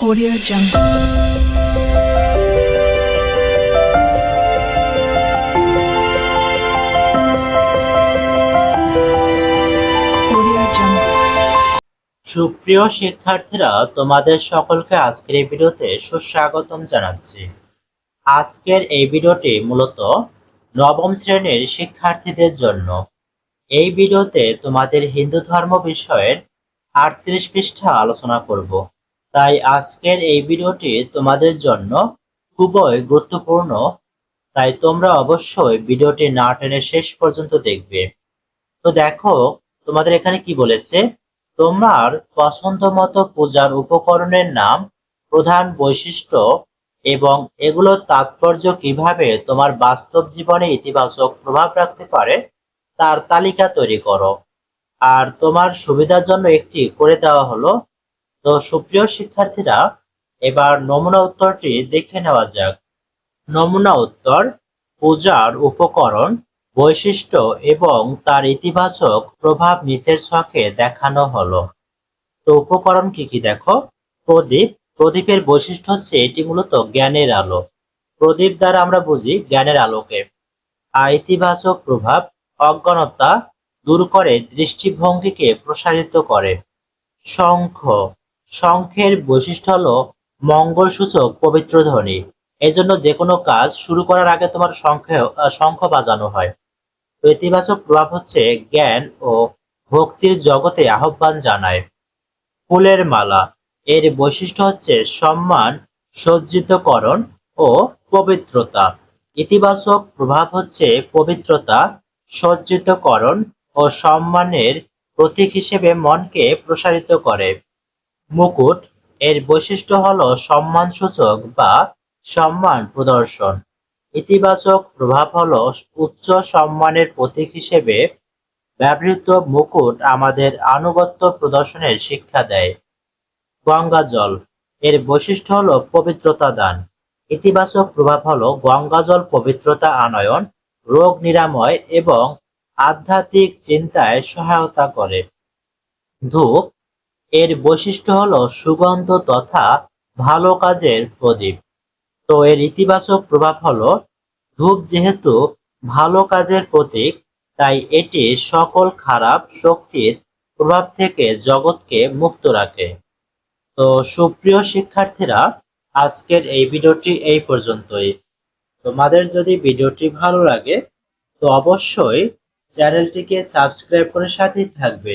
Audio Jungle. সুপ্রিয় শিক্ষার্থীরা, তোমাদের সকলকে আজকের এই ভিডিওতে সুস্বাগতম জানাচ্ছি। আজকের এই ভিডিওটি মূলত নবম শ্রেণির শিক্ষার্থীদের জন্য। এই ভিডিওতে তোমাদের হিন্দু ধর্ম বিষয়ের আটত্রিশ পৃষ্ঠা আলোচনা করব। তাই আজকের এই ভিডিওটি তোমাদের জন্য খুবই গুরুত্বপূর্ণ। তাই তোমরা অবশ্যই ভিডিওটি না টেনে শেষ পর্যন্ত দেখবে। তো দেখো, তোমাদের এখানে কি বলেছে? তোমার পছন্দ মতো পূজার উপকরণের নাম, প্রধান বৈশিষ্ট্য এবং এগুলোর তাৎপর্য কীভাবে তোমার বাস্তব জীবনে ইতিবাচক প্রভাব রাখতে পারে তার তালিকা তৈরি করো। আর তোমার সুবিধার জন্য একটি করে দেওয়া হলো তো সুপ্রিয় শিক্ষার্থীরা, এবার নমুনা উত্তরটি দেখে নেওয়া যাক। নমুনা উত্তর, পূজার উপকরণ, বৈশিষ্ট্য এবং তার ইতিবাচক প্রভাব নিচের ছকে দেখানো হলো। তো উপকরণ কি কি দেখো? প্রদীপ। প্রদীপের বৈশিষ্ট্য হচ্ছে এটি মূলত জ্ঞানের আলো। প্রদীপ দ্বারা আমরা বুঝি জ্ঞানের আলোকে। আর ইতিবাচক প্রভাব, অজ্ঞানতা দূর করে দৃষ্টিভঙ্গিকে প্রসারিত করে। শঙ্খ। শঙ্খের বৈশিষ্ট্য হলো মঙ্গলসূচক, পবিত্র ধ্বনি। এজন্য যে কোনো কাজ শুরু করার আগে তোমার শঙ্খে শঙ্খ বাজানো হয়। ইতিবাচক প্রভাব হচ্ছে জ্ঞান ও ভক্তির জগতে আহ্বান জানায়। ফুলের মালা। এর বৈশিষ্ট্য হচ্ছে সম্মান, সজ্জিতকরণ ও পবিত্রতা। ইতিবাচক প্রভাব হচ্ছে পবিত্রতা, সজ্জিতকরণ ও সম্মানের প্রতীক হিসেবে মনকে প্রসারিত করে। মুকুট, এর বৈশিষ্ট্য হলো সম্মানসূচক বা সম্মান প্রদর্শন। ইতিবাচক প্রভাব হলো উচ্চ সম্মানের প্রতীক হিসেবে ব্যবহৃত মুকুট আমাদের আনুগত্য প্রদর্শনের শিক্ষা দেয়। গঙ্গা জল, এর বৈশিষ্ট্য হলো পবিত্রতা দান। ইতিবাচক প্রভাব হলো গঙ্গা জল পবিত্রতা আনয়ন, রোগ নিরাময় এবং আধ্যাত্মিক চিন্তায় সহায়তা করে। ধূপ এর বৈশিষ্ট্য হলো সুগন্ধ তথা ভালো কাজের প্রদীপ। তো এর ইতিবাচক প্রভাব হলো, ধূপ যেহেতু ভালো কাজের প্রতীক, তাই এটি সকল খারাপ শক্তির প্রভাব থেকে জগৎকে মুক্ত রাখে। তো সুপ্রিয় শিক্ষার্থীরা, আজকের এই ভিডিওটি এই পর্যন্তই। তোমাদের যদি ভিডিওটি ভালো লাগে, তো অবশ্যই চ্যানেলটিকে সাবস্ক্রাইব করে সাথেই থাকবে।